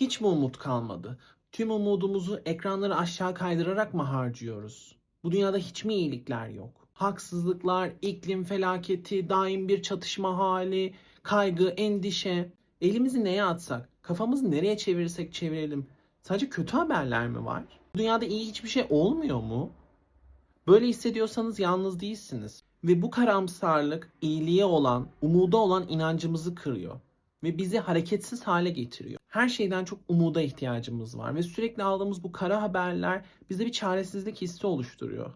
Hiç mi umut kalmadı? Tüm umudumuzu ekranları aşağı kaydırarak mı harcıyoruz? Bu dünyada hiç mi iyilikler yok? Haksızlıklar, iklim felaketi, daim bir çatışma hali, kaygı, endişe. Elimizi neye atsak, kafamızı nereye çevirirsek çevirelim. Sadece kötü haberler mi var? Bu dünyada iyi hiçbir şey olmuyor mu? Böyle hissediyorsanız yalnız değilsiniz. Ve bu karamsarlık iyiliğe olan, umuda olan inancımızı kırıyor ve bizi hareketsiz hale getiriyor. Her şeyden çok umuda ihtiyacımız var ve sürekli aldığımız bu kara haberler bize bir çaresizlik hissi oluşturuyor.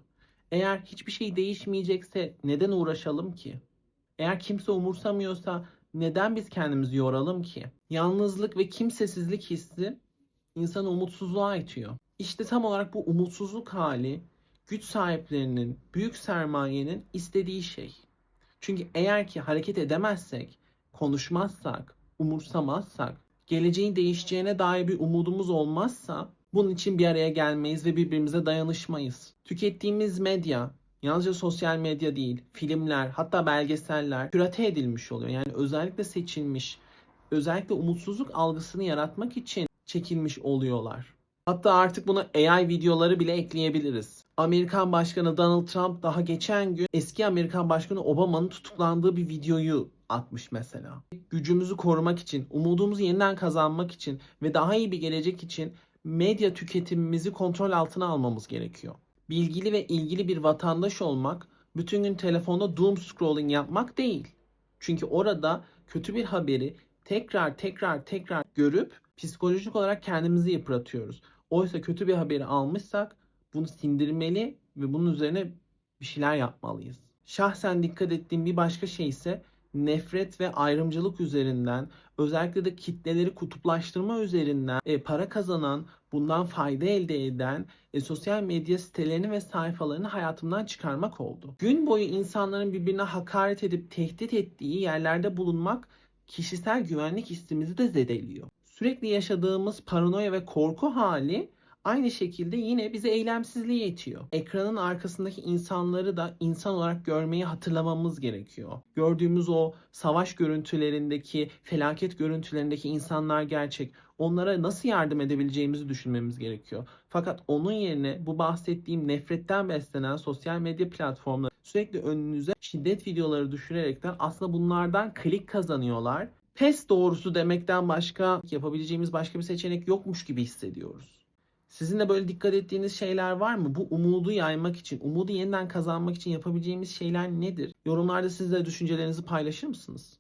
Eğer hiçbir şey değişmeyecekse neden uğraşalım ki? Eğer kimse umursamıyorsa neden biz kendimizi yoralım ki? Yalnızlık ve kimsesizlik hissi insanı umutsuzluğa itiyor. İşte tam olarak bu umutsuzluk hali güç sahiplerinin, büyük sermayenin istediği şey. Çünkü eğer ki hareket edemezsek, konuşmazsak, umursamazsak, geleceğin değişeceğine dair bir umudumuz olmazsa bunun için bir araya gelmeyiz ve birbirimize dayanışmayız. Tükettiğimiz medya, yalnızca sosyal medya değil, filmler, hatta belgeseller kürate edilmiş oluyor. Yani özellikle seçilmiş, özellikle umutsuzluk algısını yaratmak için çekilmiş oluyorlar. Hatta artık buna AI videoları bile ekleyebiliriz. Amerikan Başkanı Donald Trump daha geçen gün eski Amerikan Başkanı Obama'nın tutuklandığı bir videoyu atmış mesela. Gücümüzü korumak için, umudumuzu yeniden kazanmak için ve daha iyi bir gelecek için medya tüketimimizi kontrol altına almamız gerekiyor. Bilgili ve ilgili bir vatandaş olmak, bütün gün telefonda doom scrolling yapmak değil. Çünkü orada kötü bir haberi tekrar tekrar tekrar görüp psikolojik olarak kendimizi yıpratıyoruz. Oysa kötü bir haberi almışsak bunu sindirmeli ve bunun üzerine bir şeyler yapmalıyız. Şahsen dikkat ettiğim bir başka şey ise nefret ve ayrımcılık üzerinden özellikle de kitleleri kutuplaştırma üzerinden e, para kazanan, bundan fayda elde eden e, sosyal medya sitelerini ve sayfalarını hayatımdan çıkarmak oldu. Gün boyu insanların birbirine hakaret edip tehdit ettiği yerlerde bulunmak kişisel güvenlik hissimizi de zedeliyor. Sürekli yaşadığımız paranoya ve korku hali aynı şekilde yine bizi eylemsizliğe itiyor. Ekranın arkasındaki insanları da insan olarak görmeyi hatırlamamız gerekiyor. Gördüğümüz o savaş görüntülerindeki, felaket görüntülerindeki insanlar gerçek. Onlara nasıl yardım edebileceğimizi düşünmemiz gerekiyor. Fakat onun yerine bu bahsettiğim nefretten beslenen sosyal medya platformları sürekli önünüze şiddet videoları düşürerekten aslında bunlardan klik kazanıyorlar. Pes doğrusu demekten başka yapabileceğimiz başka bir seçenek yokmuş gibi hissediyoruz. Sizin de böyle dikkat ettiğiniz şeyler var mı? Bu umudu yaymak için, umudu yeniden kazanmak için yapabileceğimiz şeyler nedir? Yorumlarda siz de düşüncelerinizi paylaşır mısınız?